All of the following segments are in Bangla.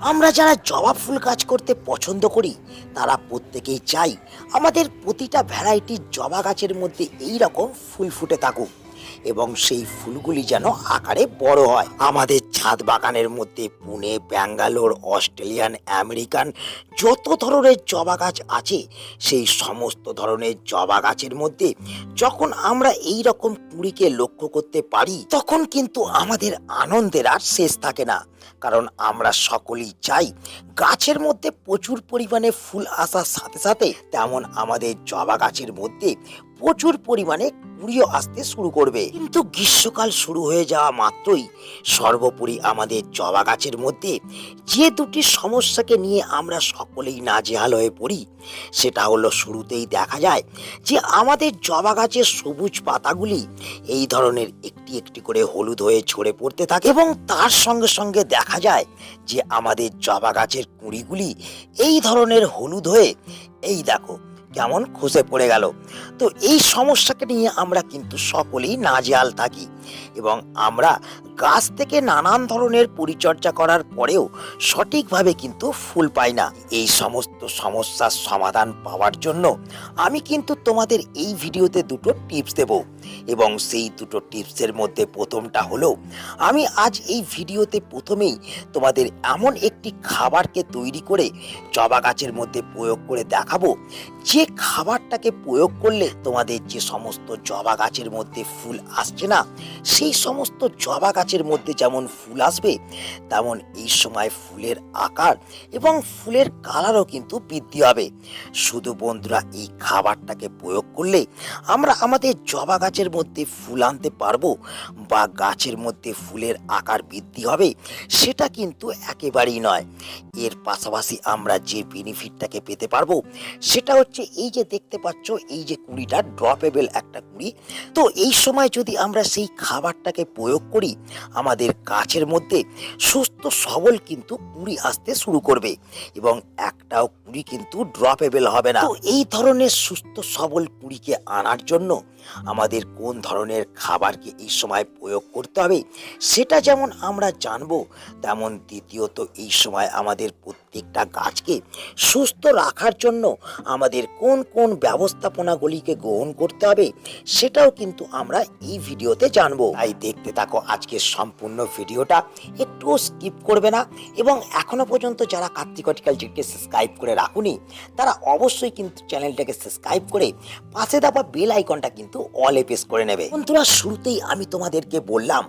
আমরা যারা জবা ফুল কাজ করতে পছন্দ করি, তারা প্রত্যেকেই চাই আমাদের প্রতিটা ভ্যারাইটির জবা গাছের মধ্যে এই রকম ফুল ফুটে থাকুক এবং সেই ফুলগুলি যেন আকারে বড় হয়। আমাদের ছাদ বাগানের মধ্যে পুনে, ব্যাঙ্গালোর, অস্ট্রেলিয়ান, আমেরিকান যত ধরনের জবা গাছ আছে, সেই সমস্ত ধরনের জবা গাছের মধ্যে যখন আমরা এই রকম কুড়িকে লক্ষ্য করতে পারি, তখন কিন্তু আমাদের আনন্দের আর শেষ থাকে না। কারণ আমরা সকলেই চাই গাছের মধ্যে প্রচুর পরিমাণে ফুল আসার সাথে সাথে তেমন আমাদের জবা গাছের মধ্যে প্রচুর পরিমাণে কুড়িও আসতে শুরু করবে। কিন্তু গ্রীষ্মকাল শুরু হয়ে যাওয়া মাত্রই সর্বোপরি আমাদের জবা গাছের মধ্যে যে দুটি সমস্যাকে নিয়ে আমরা সকলেই নাজেহাল হয়ে পড়ি, সেটা হলো শুরুতেই দেখা যায় যে আমাদের জবা গাছের সবুজ পাতাগুলি এই ধরনের একটি একটি করে হলুদ হয়ে ঝরে পড়তে থাকে এবং তার সঙ্গে সঙ্গে দেখা যায় যে আমাদের জবা গাছের কুঁড়িগুলি এই ধরনের হলুদ হয়ে, এই দেখো কেমন খুঁজে পড়ে গেল। তো এই সমস্যাকে নিয়ে আমরা কিন্তু সকলেই নাজেহাল থাকি। এবং আমরা গাছ থেকে নানান ধরনের পরিচর্যা করার পরেও সঠিকভাবে কিন্তু ফুল পাই না। এই সমস্ত সমস্যার সমাধান পাওয়ার জন্য আমি কিন্তু তোমাদের এই ভিডিওতে দুটো টিপস দেব এবং সেই দুটো টিপসের মধ্যে প্রথমটা হলো, আমি আজ এই ভিডিওতে প্রথমেই তোমাদের এমন একটি খাবারকে তৈরি করে জবা গাছের মধ্যে প্রয়োগ করে দেখাবো। যে খাবারটাকে প্রয়োগ করলে তোমাদের যে সমস্ত জবা গাছের মধ্যে ফুল আসছে না সেই সমস্ত জবা গাছের মধ্যে যেমন ফুল আসবে, তেমন এই সময় ফুলের আকার এবং ফুলের কালারও কিন্তু বৃদ্ধি হবে। শুধু বন্ধুরা, এই খাবারটাকে প্রয়োগ করলে আমরা আমাদের জবা গাছের মধ্যে ফুল আনতে পারব বা গাছের মধ্যে ফুলের আকার বৃদ্ধি হবে, সেটা কিন্তু একেবারেই নয়। এর পাশাপাশি আমরা যে বেনিফিটটাকে পেতে পারব, সেটা হচ্ছে এই যে দেখতে পাচ্ছ, এই যে কুড়িটা ড্রপেবল একটা কুড়ি, তো এই সময় যদি আমরা সেই খাবারটাকে প্রয়োগ করি, আমাদের গাছের মধ্যে সুস্থ সবল কিন্তু কুড়ি আসতে শুরু করবে এবং একটাও কুড়ি কিন্তু ড্রপেবেল হবে না। তো এই ধরনের সুস্থ সবল কুড়িকে আনার জন্য আমাদের কোন ধরনের খাবারকে এই সময় প্রয়োগ করতে হবে, সেটা যেমন আমরা জানব, তেমন দ্বিতীয়ত এই সময় আমাদের প্রত্যেকটা গাছকে সুস্থ রাখার জন্য আমাদের কোন কোন ব্যবস্থাপনাগুলিকে গ্রহণ করতে হবে সেটাও কিন্তু আমরা এই ভিডিওতে জানব। তাই দেখতে থাকো আজকের সম্পূর্ণ ভিডিওটা। একটু স্কিপ করবে না এবং এখনও পর্যন্ত যারা কার্তিকটিক্যাল জিটকে সাবস্ক্রাইব করে রাখুনি, তারা অবশ্যই কিন্তু চ্যানেলটাকে সাবস্ক্রাইব করে পাশে দেওয়া বেল আইকনটা কিন্তু অলে প্রেস করে নেবে। বন্ধুরা, শুরুতেই আমি তোমাদেরকে বললাম,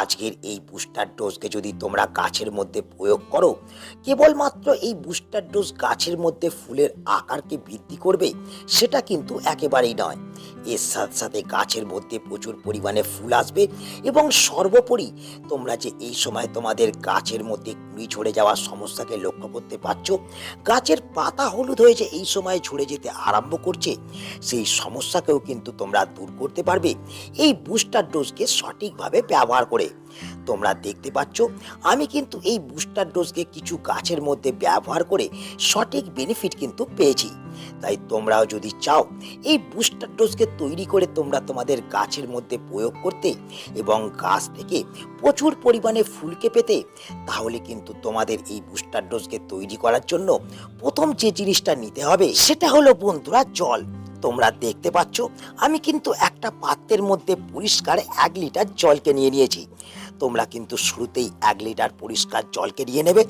আজকের এই বুস্টার ডোজকে যদি তোমরা গাছের মধ্যে প্রয়োগ করো, কেবলমাত্র এই বুস্টার ডোজ গাছের মধ্যে ফুলের আকারকে বৃদ্ধি করবে, সেটা কিন্তু একেবারেই নয়। এর সাথে সাথে গাছের মধ্যে প্রচুর পরিমাণে ফুল আসবে এবং সর্বোপরি তোমরা যে এই সময় তোমাদের গাছের মধ্যে কুড়ি ঝরে যাওয়ার সমস্যাকে লক্ষ্য করতে পারছ, গাছের পাতা হলুদ হয়ে যে এই সময় ঝরে যেতে আরম্ভ করছে, সেই সমস্যাকেও কিন্তু তোমরা দূর করতে পারবে এই বুস্টার ডোজকে সঠিকভাবে ব্যবহার করে। তোমরা দেখতে পাচ্ছ, আমি কিন্তু এই বুস্টার ডোজকে কিছু গাছের মধ্যে ব্যবহার করে সঠিক বেনিফিট কিন্তু পেয়েছি। তাই তোমরাও যদি চাও, এই বুস্টার ডোজকে তৈরি করে তোমরা তোমাদের গাছের মধ্যে প্রয়োগ করতে এবং গাছ থেকে প্রচুর পরিমাণে ফুলকে পেতে তাহলে কিন্তু তোমাদের এই বুস্টার ডোজকে তৈরি করার জন্য প্রথম যে জিনিসটা নিতে হবে, সেটা হলো বন্ধুরা জল। তোমরা দেখতে পাচ্ছ, আমি কিন্তু একটা পাত্রের মধ্যে পরিষ্কার এক লিটার জলকে নিয়ে নিয়েছি। তোমরা কিন্তু শুরুতেই এক লিটার পরিষ্কার জলকে নিয়ে নেবে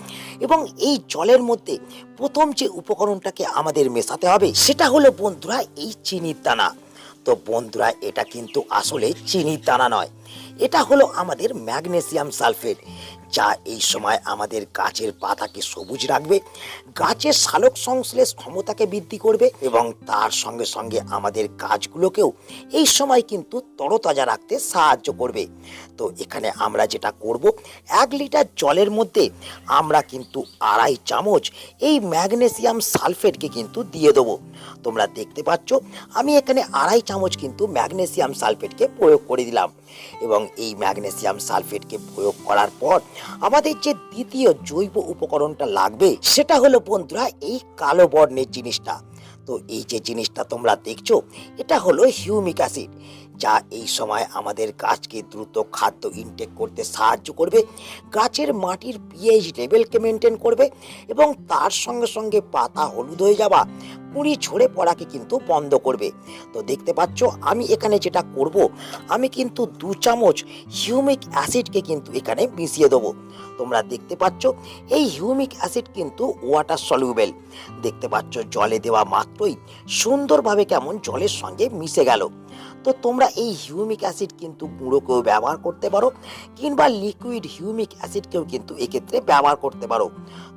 এবং এই জলের মধ্যে প্রথম যে উপকরণটাকে আমাদের মেশাতে হবে সেটা হলো বন্ধুরা এই চিনির দানা। তো বন্ধুরা, এটা কিন্তু আসলে চিনির দানা নয়। এটা হলো আমাদের ম্যাগনেসিয়াম সালফেট। যা এই সময় আমাদের গাছের পাতাকে সবুজ রাখবে, গাছের সালোক সংশ্লেষ ক্ষমতাকে বৃদ্ধি করবে এবং তার সঙ্গে সঙ্গে আমাদের গাছগুলোকেও এই সময় কিন্তু তরতাজা রাখতে সাহায্য করবে। তো এখানে আমরা যেটা করব, এক লিটার জলের মধ্যে আমরা কিন্তু আড়াই চামচ এই ম্যাগনেসিয়াম সালফেটকে কিন্তু দিয়ে দেবো। তোমরা দেখতে পাচ্ছ, আমি এখানে আড়াই চামচ কিন্তু ম্যাগনেসিয়াম সালফেটকে প্রয়োগ করে দিলাম। এবং এই ম্যাগনেসিয়াম সালফেটকে প্রয়োগ করার পর আমাদের যে দ্বিতীয় জৈব উপকরণটা লাগবে, সেটা হলো বন্ধুরা এই কালো বর্ণের জিনিসটা। তো এই যে জিনিসটা তোমরা দেখছ, এটা হলো হিউমিক অ্যাসিড, যা এই সময় আমাদের গাছকে দ্রুত খাদ্য ইনটেক করতে সাহায্য করবে, গাছের মাটির পিএইচ লেভেলকে মেনটেন করবে এবং তার সঙ্গে সঙ্গে পাতা হলুদ হয়ে যাওয়া কুড়ি ঝরে পড়াকে কিন্তু বন্ধ করবে। তো দেখতে পাচ্ছ, আমি এখানে যেটা করব, আমি কিন্তু দু চামচ হিউমিক অ্যাসিডকে কিন্তু এখানে মিশিয়ে দেবো। তোমরা দেখতে পাচ্ছ, এই হিউমিক অ্যাসিড কিন্তু ওয়াটার সলিউবেল দেখতে পাচ্ছ, জলে দেওয়া মাত্রই সুন্দরভাবে কেমন জলের সঙ্গে মিশে গেল। তো তোমরা এই হিউমিক অ্যাসিড কিন্তু গুঁড়োকেও ব্যবহার করতে পারো, কিংবা লিকুইড হিউমিক অ্যাসিডকেও কিন্তু এক্ষেত্রে ব্যবহার করতে পারো।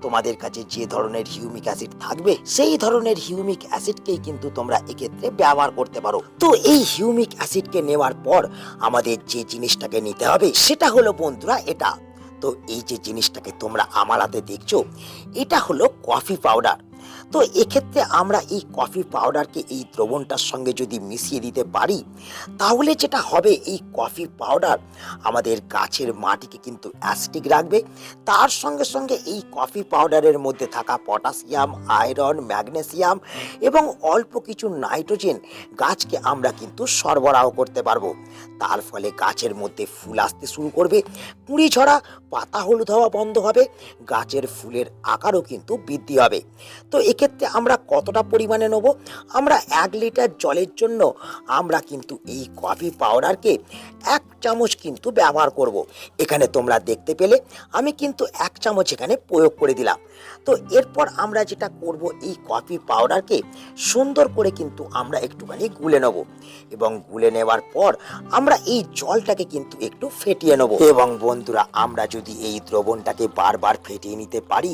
তোমাদের কাছে যে ধরনের হিউমিক অ্যাসিড থাকবে, সেই ধরনের হিউমিক অ্যাসিডকেই কিন্তু তোমরা এক্ষেত্রে ব্যবহার করতে পারো। তো এই হিউমিক অ্যাসিডকে নেওয়ার পর আমাদের যে জিনিসটাকে নিতে হবে, সেটা হলো বন্ধুরা এটা। তো এই যে জিনিসটাকে তোমরা আমার হাতে দেখছ, এটা হলো কফি পাউডার। তো এক্ষেত্রে আমরা এই কফি পাউডারকে এই দ্রবণটার সঙ্গে যদি মিশিয়ে দিতে পারি, তাহলে যেটা হবে, এই কফি পাউডার আমাদের গাছের মাটিকে কিন্তু অ্যাসিডিক রাখবে। তার সঙ্গে সঙ্গে এই কফি পাউডারের মধ্যে থাকা পটাশিয়াম, আয়রন, ম্যাগনেসিয়াম এবং অল্প কিছু নাইট্রোজেন গাছকে আমরা কিন্তু সরবরাহ করতে পারব। তার ফলে গাছের মধ্যে ফুল আসতে শুরু করবে, কুঁড়ি ঝরা, পাতা হলুদ হওয়া বন্ধ হবে, গাছের ফুলের আকারও কিন্তু বৃদ্ধি হবে। তো এক্ষেত্রে আমরা কতটা পরিমাণে নেব? আমরা এক লিটার জলের জন্য আমরা কিন্তু এই কফি পাউডারকে এক চামচ কিন্তু ব্যবহার করব। এখানে তোমরা দেখতে পেলে আমি কিন্তু এক চামচ এখানে প্রয়োগ করে দিলাম। তো এরপর আমরা যেটা করব এই কফি পাউডারকে সুন্দর করে কিন্তু আমরা একটুখানি গুলে নেব। এবং গুলে নেওয়ার পর আমরা এই জলটাকে কিন্তু একটু ফেটিয়ে নেব। এবং বন্ধুরা, আমরা যদি এই দ্রবণটাকে বারবার ফেটিয়ে নিতে পারি,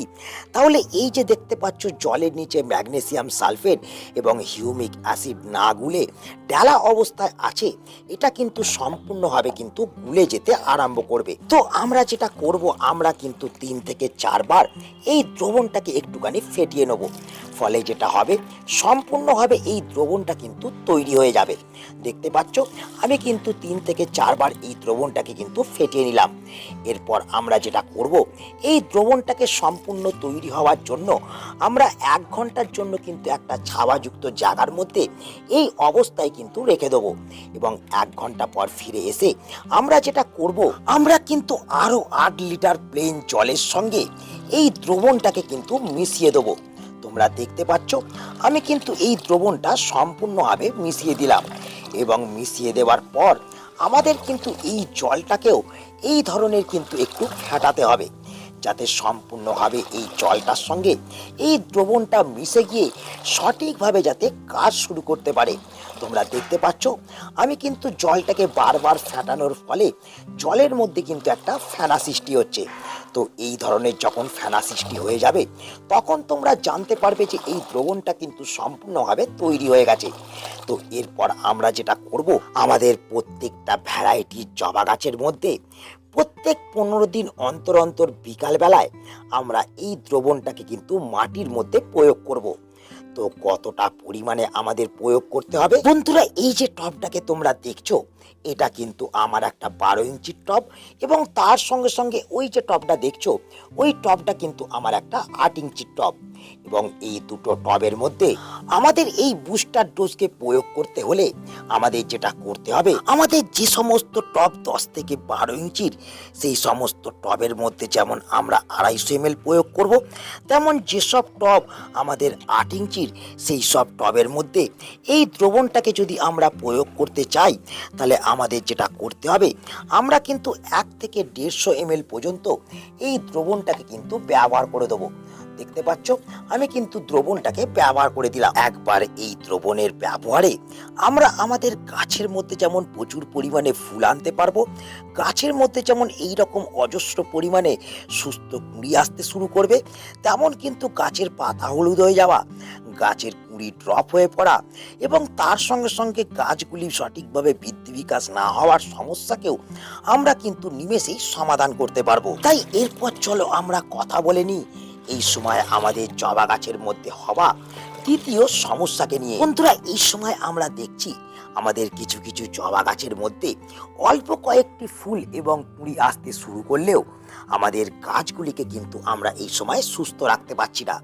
তাহলে এই যে দেখতে পাচ্ছ জলের নিচে ম্যাগনেসিয়াম সালফেট এবং হিউমিক অ্যাসিড না গুলে ডালা অবস্থায় আছে, এটা কিন্তু সম্পূর্ণভাবে কিন্তু গুলে যেতে আরম্ভ করবে। তো আমরা যেটা করব, আমরা কিন্তু তিন থেকে চারবার এই দ্রবণটাকে একটুখানি ফেটিয়ে নেব। ফলে যেটা হবে, সম্পূর্ণভাবে এই দ্রবণটা কিন্তু তৈরি হয়ে যাবে। দেখতে পাচ্ছ, আমি কিন্তু তিন থেকে চারবার এই দ্রবণটাকে কিন্তু ফেটিয়ে নিলাম। এরপর আমরা যেটা করব, এই দ্রবণটাকে সম্পূর্ণ তৈরি হওয়ার জন্য আমরা এক ঘণ্টার জন্য কিন্তু একটা ছাওয়াযুক্ত জায়গার মধ্যে এই অবস্থায় কিন্তু রেখে দেবো। এবং এক ঘণ্টা পর ফিরে এসে আমরা যেটা করব, আমরা কিন্তু আরও আট লিটার প্লেন জলের সঙ্গে এই দ্রবণটাকে কিন্তু মিশিয়ে দেবো। তোমরা দেখতে পাচ্ছ, আমি কিন্তু এই দ্রবণটা সম্পূর্ণভাবে মিশিয়ে দিলাম। এবং মিশিয়ে দেওয়ার পর আমাদের কিন্তু এই জলটাকেও এই ধরনের কিন্তু একটু ফেটাতে হবে। যাতে সম্পূর্ণভাবে এই জলটার সঙ্গে এই দ্রবণটা মিশে গিয়ে সঠিকভাবে যাতে কাজ শুরু করতে পারে। তোমরা দেখতে পাচ্ছ, আমি কিন্তু জলটাকে বারবার ফেটানোর ফলে জলের মধ্যে কিন্তু একটা ফেনা সৃষ্টি হচ্ছে। তো এই ধরনের যখন ফেনা সৃষ্টি হয়ে যাবে, তখন তোমরা জানতে পারবে যে এই দ্রবণটা কিন্তু সম্পূর্ণভাবে তৈরি হয়ে গেছে। তো এরপর আমরা যেটা করব, আমাদের প্রত্যেকটা ভ্যারাইটির জবা গাছের মধ্যে প্রত্যেক পনেরো দিন অন্তর অন্তর বিকালবেলায় আমরা এই দ্রবণটাকে কিন্তু মাটির মধ্যে প্রয়োগ করব। তো কতটা পরিমাণে আমাদের প্রয়োগ করতে হবে? বন্ধুরা, এই যে টবটাকে তোমরা দেখছ, এটা কিন্তু আমার একটা বারো ইঞ্চির টব এবং তার সঙ্গে সঙ্গে ওই যে টবটা দেখছ, ওই টবটা কিন্তু আমার একটা আট ইঞ্চির টব এবং এই দুটো টবের মধ্যে আমাদের এই বুস্টার ডোজকে প্রয়োগ করতে হলে আমাদের যেটা করতে হবে, আমাদের যে সমস্ত টব দশ থেকে বারো ইঞ্চির, সেই সমস্ত টবের মধ্যে যেমন আমরা আড়াইশো এম প্রয়োগ করব, তেমন যেসব টব আমাদের আট ইঞ্চির সেই সব টবের মধ্যে এই দ্রবণটাকে যদি আমরা প্রয়োগ করতে চাই, তাহলে আমাদের যেটা করতে হবে, আমরা কিন্তু এক থেকে দেড়শো এম পর্যন্ত এই দ্রবণটাকে কিন্তু ব্যবহার করে দেবো। দেখতে পাচ্ছ, আমি কিন্তু দ্রবণটাকে ব্যবহার করে দিলাম। একবার এই দ্রবণের ব্যবহারে আমরা আমাদের গাছের মধ্যে যেমন প্রচুর পরিমাণে ফুল আনতে পারব, গাছের মধ্যে যেমন এই রকম অজস্র পরিমাণে সুস্থ কুড়ি আসতে শুরু করবে, তেমন কিন্তু গাছের পাতা হলুদ হয়ে যাওয়া, গাছের কুড়ি ড্রপ হয়ে পড়া এবং তার সঙ্গে সঙ্গে গাছগুলি সঠিকভাবে বৃদ্ধি বিকাশ না হওয়ার সমস্যাকেও আমরা কিন্তু নিমেষেই সমাধান করতে পারব। তাই এরপর চলো আমরা কথা বলে নিই এই সময় আমাদের জবা গাছের মধ্যে হওয়া তৃতীয় সমস্যাকে নিয়ে। বন্ধুরা, এই সময় আমরা দেখছি আমাদের কিছু কিছু জবা গাছের মধ্যে অল্প কয়েকটি ফুল এবং কুড়ি আসতে শুরু করলেও আমাদের গাছগুলিকে কিন্তু আমরা এই সময় সুস্থ রাখতে পারছি না।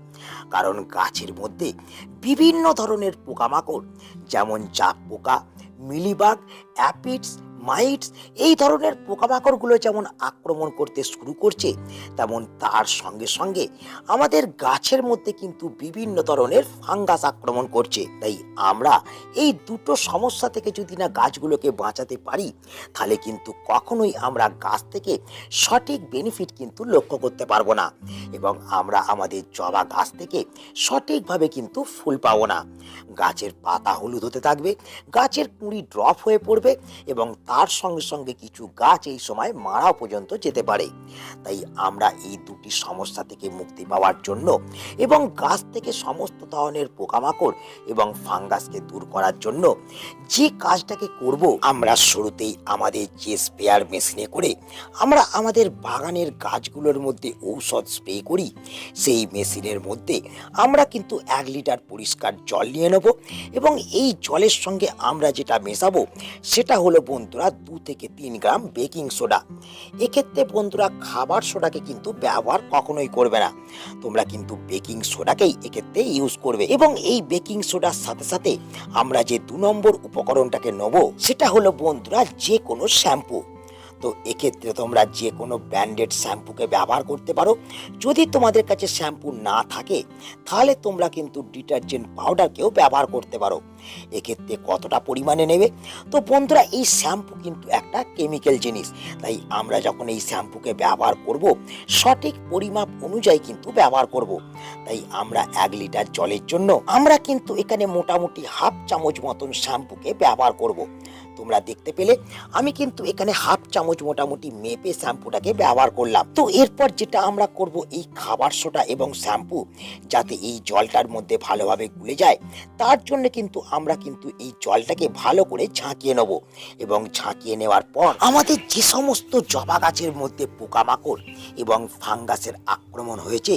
কারণ গাছের মধ্যে বিভিন্ন ধরনের পোকামাকড়, যেমন চাপ পোকা মিলিবাগ, অ্যাপিডস মাইটস এই ধরনের পোকামাকড়গুলো যেমন আক্রমণ করতে শুরু করছে, তেমন তার সঙ্গে সঙ্গে আমাদের গাছের মধ্যে কিন্তু বিভিন্ন ধরনের ফাঙ্গাস আক্রমণ করছে। তাই আমরা এই দুটো সমস্যা থেকে যদি না গাছগুলোকে বাঁচাতে পারি, তাহলে কিন্তু কখনোই আমরা গাছ থেকে সঠিক বেনিফিট কিন্তু লক্ষ্য করতে পারব না এবং আমরা আমাদের জবা গাছ থেকে সঠিকভাবে কিন্তু ফুল পাবো না। গাছের পাতা হলুদ হতে থাকবে, গাছের কুঁড়ি ড্রপ হয়ে পড়বে এবং তার সঙ্গে সঙ্গে কিছু গাছ এই সময় মারাও পর্যন্ত যেতে পারে। তাই আমরা এই দুটি সমস্যা থেকে মুক্তি পাওয়ার জন্য এবং গাছ থেকে সমস্ত ধরনের পোকামাকড় এবং ফাঙ্গাসকে দূর করার জন্য যে কাজটাকে করব, আমরা শুরুতেই আমাদের যে স্পেয়ার মেশিনে করে আমরা আমাদের বাগানের গাছগুলোর মধ্যে ঔষধ স্প্রে করি, সেই মেশিনের মধ্যে আমরা কিন্তু এক লিটার পরিষ্কার জল নিয়ে নেব এবং এই জলের সঙ্গে আমরা যেটা মেশাবো সেটা হলো বন্ধুরা দু থেকে তিন গ্রাম বেকিং সোডা। এক্ষেত্রে বন্ধুরা, খাবার সোডাকে কিন্তু ব্যবহার কখনোই করবে না। তোমরা কিন্তু বেকিং সোডাকেই এক্ষেত্রে ইউজ করবে। এবং এই বেকিং সোডার সাথে সাথে আমরা যে দু নম্বর উপকরণটাকে নেব, সেটা হলো বন্ধুরা যে কোনো শ্যাম্পু। তো এক্ষেত্রে তোমরা যে কোনো ব্র্যান্ডেড শ্যাম্পুকে ব্যবহার করতে পারো। যদি তোমাদের কাছে শ্যাম্পু না থাকে, তাহলে তোমরা কিন্তু ডিটারজেন্ট পাউডারকেও ব্যবহার করতে পারো। এক্ষেত্রে কতটা পরিমাণে নেবে? তো বন্ধুরা, এই শ্যাম্পু কিন্তু একটা কেমিক্যাল জিনিস। তাই আমরা যখন এই শ্যাম্পুকে ব্যবহার করব, সঠিক পরিমাপ অনুযায়ী কিন্তু ব্যবহার করব। তাই আমরা এক লিটার জলের জন্য আমরা কিন্তু এখানে মোটামুটি হাফ চামচ মতন শ্যাম্পুকে ব্যবহার করব। তোমরা দেখতে পেলে, আমি কিন্তু এখানে হাফ চামচ মোটামুটি মেপে শ্যাম্পুটাকে ব্যবহার করলাম। তো এরপর যেটা আমরা করব, এই খাবার সোডা এবং শ্যাম্পু, যাতে এই জলটার মধ্যে ভালোভাবে গুলে যায়, তার জন্য কিন্তু আমরা কিন্তু এই জলটাকে ভালো করে ঝাঁকিয়ে নেব এবং ঝাঁকিয়ে নেওয়ার পর আমাদের যে সমস্ত জবা গাছের মধ্যে পোকামাকড় এবং ফাঙ্গাসের আক্রমণ হয়েছে,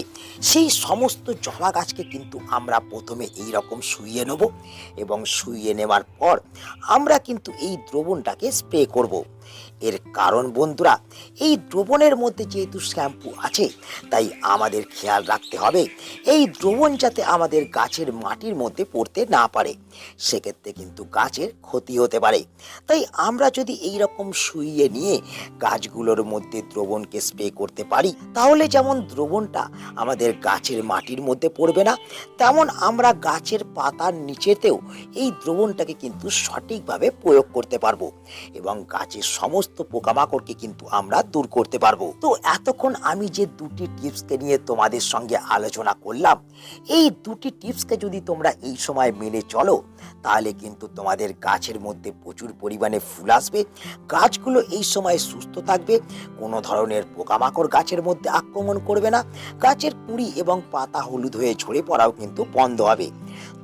সেই সমস্ত জবা গাছকে কিন্তু আমরা প্রথমে এই রকম শুইয়ে নেব এবং শুইয়ে নেওয়ার পর আমরা কিন্তু এই দ্রবণটাকে স্প্রে করব। এর কারণ বন্ধুরা, এই দ্রবণের মধ্যে যেহেতু শ্যাম্পু আছে, তাই আমাদের খেয়াল রাখতে হবে এই দ্রবণ যাতে আমাদের গাছের মাটির মধ্যে পড়তে না পারে, সেক্ষেত্রে কিন্তু গাছের ক্ষতি হতে পারে। তাই আমরা যদি এই রকম শুইয়ে নিয়ে গাছগুলোর মধ্যে দ্রবণকে স্প্রে করতে পারি, তাহলে যেমন দ্রবণটা আমাদের গাছের মাটির মধ্যে পড়বে না, তেমন আমরা গাছের পাতার নিচেতেও এই দ্রবণটাকে কিন্তু সঠিকভাবে প্রয়োগ করতে পারব এবং গাছের সমস্ত পোকামাকড়কে কিন্তু আমরা দূর করতে পারব। তো এতক্ষণ আমি যে দুটি টিপসকে নিয়ে তোমাদের সঙ্গে আলোচনা করলাম এই দুটি টিপসকে যদি তোমরা এই সময় মেনে চলো, তাহলে কিন্তু তোমাদের গাছের মধ্যে প্রচুর পরিমাণে ফুল আসবে, গাছগুলো এই সময় সুস্থ থাকবে, কোনো ধরনের পোকামাকড় গাছের মধ্যে আক্রমণ করবে না, গাছের কুঁড়ি এবং পাতা হলুদ হয়ে ঝরে পড়াও কিন্তু বন্ধ হবে।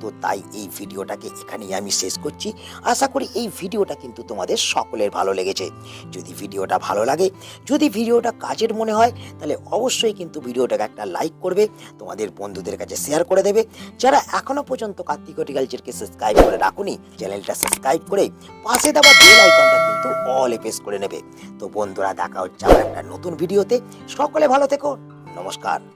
তো তাই এই ভিডিওটাকে এখানেই আমি শেষ করছি। আশা করি এই ভিডিওটা কিন্তু তোমাদের সকলের ভালো লেগেছে। যদি ভিডিওটা ভালো লাগে, যদি ভিডিওটা কাজের মনে হয়, তাহলে অবশ্যই কিন্তু ভিডিওটাকে একটা লাইক করবে। তোমাদের বন্ধুদের কাছে শেয়ার করে দেবে। যারা এখনও পর্যন্ত কার্তিক হর্টিকালচারকে সাবস্ক্রাইব করে রাখুনি, চ্যানেলটা সাবস্ক্রাইব করে পাশে দেওয়া বেল আইকনটা কিন্তু অল প্রেস করে নেবে। তো বন্ধুরা, দেখা হচ্ছে আবার একটা নতুন ভিডিওতে সকলে ভালো থেকো। নমস্কার।